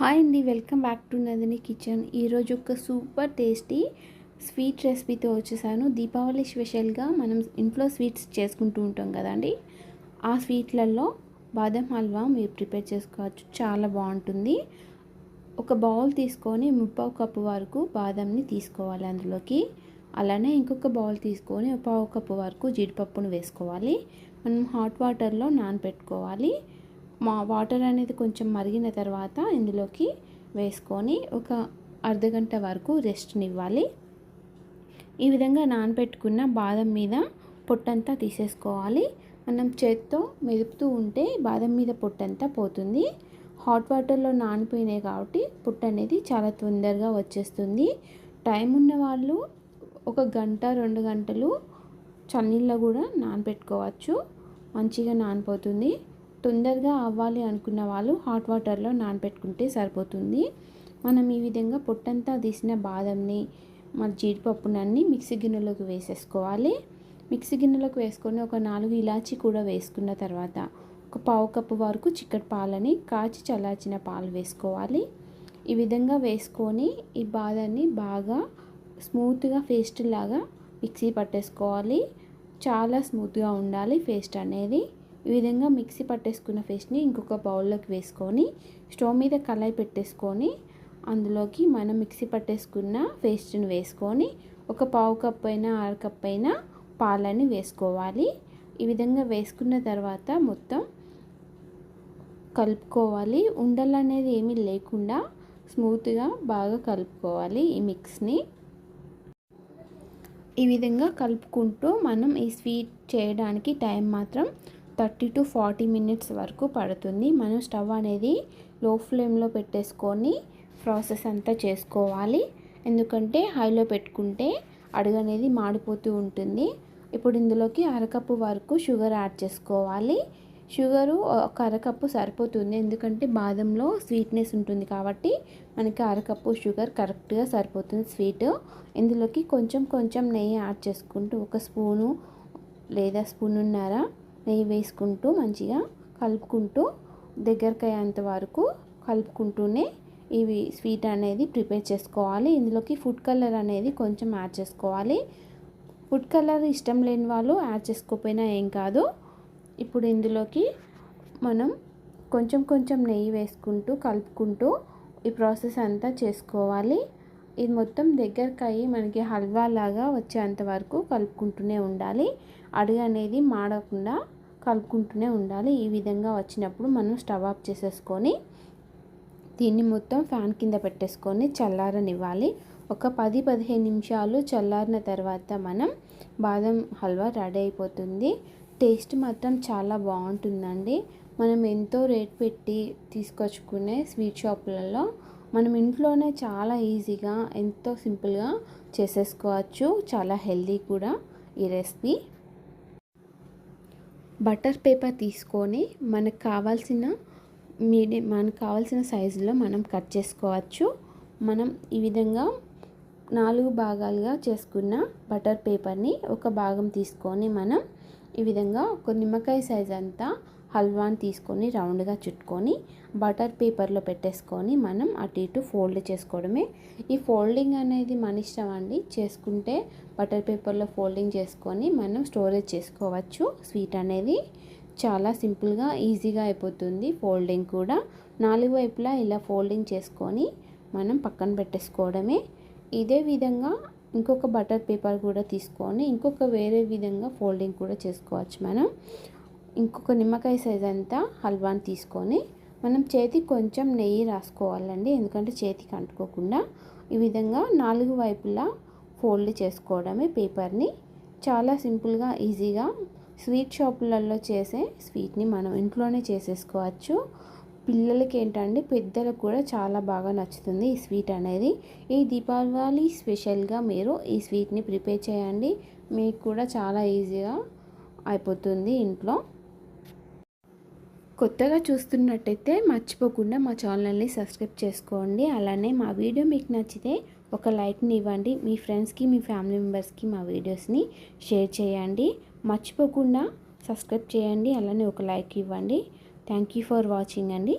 Hi అండి welcome back to Nandini kitchen. ఈరోజు ఒక సూపర్ టేస్టీ స్వీట్ రెసిపీతో వచ్చేసాను. దీపావళి స్పెషల్గా మనం ఇంట్లో స్వీట్స్ చేసుకుంటూ ఉంటాం కదండి. ఆ స్వీట్లలో బాదం హల్వా మీరు ప్రిపేర్ చేసుకోవచ్చు. చాలా బాగుంటుంది. ఒక బౌల్ తీసుకొని ముప్పావు కప్పు వరకు బాదంని తీసుకోవాలి అందులోకి. అలానే ఇంకొక బౌల్ తీసుకొని పావు కప్పు వరకు జీడిపప్పును వేసుకోవాలి. మనం హాట్ వాటర్లో నానబెట్టుకోవాలి మా వాటర్ అనేది కొంచెం మరిగిన తర్వాత ఇందులోకి వేసుకొని ఒక అర్ధగంట వరకు రెస్ట్నివ్వాలి. ఈ విధంగా నానబెట్టుకున్న బాదం మీద పొట్టంతా తీసేసుకోవాలి. మనం చేత్తో మెదుపుతూ ఉంటే బాదం మీద పొట్టంతా పోతుంది. హాట్ వాటర్లో నానిపోయినాయి కాబట్టి పుట్ట అనేది చాలా తొందరగా వచ్చేస్తుంది. టైం ఉన్న వాళ్ళు ఒక గంట రెండు గంటలు చన్నీళ్ళ కూడా నానబెట్టుకోవచ్చు. మంచిగా నానిపోతుంది. తొందరగా అవ్వాలి అనుకున్న వాళ్ళు హాట్ వాటర్లో నానబెట్టుకుంటే సరిపోతుంది. మనం ఈ విధంగా పొట్టంతా తీసిన బాదంని మరి జీడిపప్పునన్నీ మిక్సీ గిన్నెలోకి వేసేసుకోవాలి. మిక్సీ గిన్నెలోకి వేసుకొని ఒక నాలుగు ఇలాచి కూడా వేసుకున్న తర్వాత ఒక పావు కప్పు వరకు చిక్కటి పాలని కాచి చల్లార్చిన పాలు వేసుకోవాలి. ఈ విధంగా వేసుకొని ఈ బాదాన్ని బాగా స్మూత్గా పేస్ట్ లాగా మిక్సీ పట్టేసుకోవాలి. చాలా స్మూత్గా ఉండాలి పేస్ట్ అనేది. ఈ విధంగా మిక్సీ పట్టేసుకున్న ఫిష్ని ఇంకొక బౌల్లోకి వేసుకొని స్టవ్ మీద కళాయి పెట్టేసుకొని అందులోకి మనం మిక్సీ పట్టేసుకున్న పేస్ట్ని వేసుకొని ఒక పావు కప్ అయినా అర కప్ అయినా పాలని వేసుకోవాలి. ఈ విధంగా వేసుకున్న తర్వాత మొత్తం కలుపుకోవాలి. ఉండలు అనేది ఏమీ లేకుండా స్మూత్గా బాగా కలుపుకోవాలి ఈ మిక్స్ని. ఈ విధంగా కలుపుకుంటూ మనం ఈ స్వీట్ చేయడానికి టైం మాత్రం థర్టీ టు ఫార్టీ మినిట్స్ వరకు పడుతుంది. మనం స్టవ్ అనేది లో ఫ్లేమ్లో పెట్టేసుకొని ప్రాసెస్ అంతా చేసుకోవాలి. ఎందుకంటే హైలో పెట్టుకుంటే అడుగు అనేది మాడిపోతూ ఉంటుంది. ఇప్పుడు ఇందులోకి అరకప్పు వరకు షుగర్ యాడ్ చేసుకోవాలి. షుగరు ఒక అరకప్పు సరిపోతుంది. ఎందుకంటే బాదంలో స్వీట్నెస్ ఉంటుంది కాబట్టి మనకి అరకప్పు షుగర్ కరెక్ట్గా సరిపోతుంది స్వీట్. ఇందులోకి కొంచెం కొంచెం నెయ్యి యాడ్ చేసుకుంటూ ఒక స్పూను లేదా స్పూన్ ఉన్నారా నెయ్యి వేసుకుంటూ మంచిగా కలుపుకుంటూ దగ్గరికి అయ్యేంత వరకు కలుపుకుంటూనే ఇవి స్వీట్ అనేది ప్రిపేర్ చేసుకోవాలి. ఇందులోకి ఫుడ్ కలర్ అనేది కొంచెం యాడ్ చేసుకోవాలి. ఫుడ్ కలర్ ఇష్టం లేని వాళ్ళు యాడ్ చేసుకోకపోయినా ఏం కాదు. ఇప్పుడు ఇందులోకి మనం కొంచెం కొంచెం నెయ్యి వేసుకుంటూ కలుపుకుంటూ ఈ ప్రాసెస్ అంతా చేసుకోవాలి. ఇది మొత్తం దగ్గరకు అయ్యి మనకి హల్వా లాగా వచ్చేంత వరకు కలుపుకుంటూనే ఉండాలి. అడుగు అనేది మాడకుండా కలుపుకుంటూనే ఉండాలి. ఈ విధంగా వచ్చినప్పుడు మనం స్టవ్ ఆఫ్ చేసేసుకొని దీన్ని మొత్తం ఫ్యాన్ కింద పెట్టేసుకొని చల్లారనివ్వాలి. ఒక పది పదిహేను నిమిషాలు చల్లారిన తర్వాత మనం బాదం హల్వా రెడీ అయిపోతుంది. టేస్ట్ మాత్రం చాలా బాగుంటుందండి. మనం ఎంతో రేట్ పెట్టి తీసుకొచ్చుకునే స్వీట్ షాపులలో మనం ఇంట్లోనే చాలా ఈజీగా ఎంతో సింపుల్గా చేసేసుకోవచ్చు. చాలా హెల్దీ కూడా ఈ రెసిపీ. బటర్ పేపర్ తీసుకొని మనకు కావాల్సిన మీడియం మనకు కావాల్సిన సైజులో మనం కట్ చేసుకోవచ్చు. మనం ఈ విధంగా నాలుగు భాగాలుగా చేసుకున్న బటర్ పేపర్ని ఒక భాగం తీసుకొని మనం ఈ విధంగా ఒక నిమ్మకాయ సైజ్ అంతా హల్వాని తీసుకొని రౌండ్గా చుట్టుకొని బటర్ పేపర్లో పెట్టేసుకొని మనం అటు ఇటు ఫోల్డ్ చేసుకోవడమే. ఈ ఫోల్డింగ్ అనేది మన ఇష్టం అండి. చేసుకుంటే బటర్ పేపర్లో ఫోల్డింగ్ చేసుకొని మనం స్టోరేజ్ చేసుకోవచ్చు. స్వీట్ అనేది చాలా సింపుల్గా ఈజీగా అయిపోతుంది ఫోల్డింగ్ కూడా. నాలుగు వైపులా ఇలా ఫోల్డింగ్ చేసుకొని మనం పక్కన పెట్టేసుకోవడమే. ఇదే విధంగా ఇంకొక బటర్ పేపర్ కూడా తీసుకొని ఇంకొక వేరే విధంగా ఫోల్డింగ్ కూడా చేసుకోవచ్చు మనం. ఇంకొక నిమ్మకాయ సైజ్ అంతా హల్వాని తీసుకొని మనం చేతికి కొంచెం నెయ్యి రాసుకోవాలండి. ఎందుకంటే చేతికి అంటుకోకుండా ఈ విధంగా నాలుగు వైపులా ఫోల్డ్ చేసుకోవడమే పేపర్ని చాలా సింపుల్గా ఈజీగా స్వీట్ షాపులలో చేసే స్వీట్ని మనం ఇంట్లోనే చేసేసుకోవచ్చు. పిల్లలకి ఏంటంటే పెద్దలకు కూడా చాలా బాగా నచ్చుతుంది ఈ స్వీట్ అనేది. ఈ దీపావళి స్పెషల్గా మీరు ఈ స్వీట్ని ప్రిపేర్ చేయండి. మీకు కూడా చాలా ఈజీగా అయిపోతుంది ఇంట్లో. కొత్తగా చూస్తున్నట్టయితే మర్చిపోకుండా మా ఛానల్ని సబ్స్క్రైబ్ చేసుకోండి. అలానే మా వీడియో మీకు నచ్చితే ఒక లైక్ని ఇవ్వండి. మీ ఫ్రెండ్స్కి మీ ఫ్యామిలీ మెంబర్స్కి మా వీడియోస్ని షేర్ చేయండి. మర్చిపోకుండా సబ్స్క్రైబ్ చేయండి. అలానే ఒక లైక్ ఇవ్వండి. థ్యాంక్ యూ ఫర్ వాచింగ్ అండి.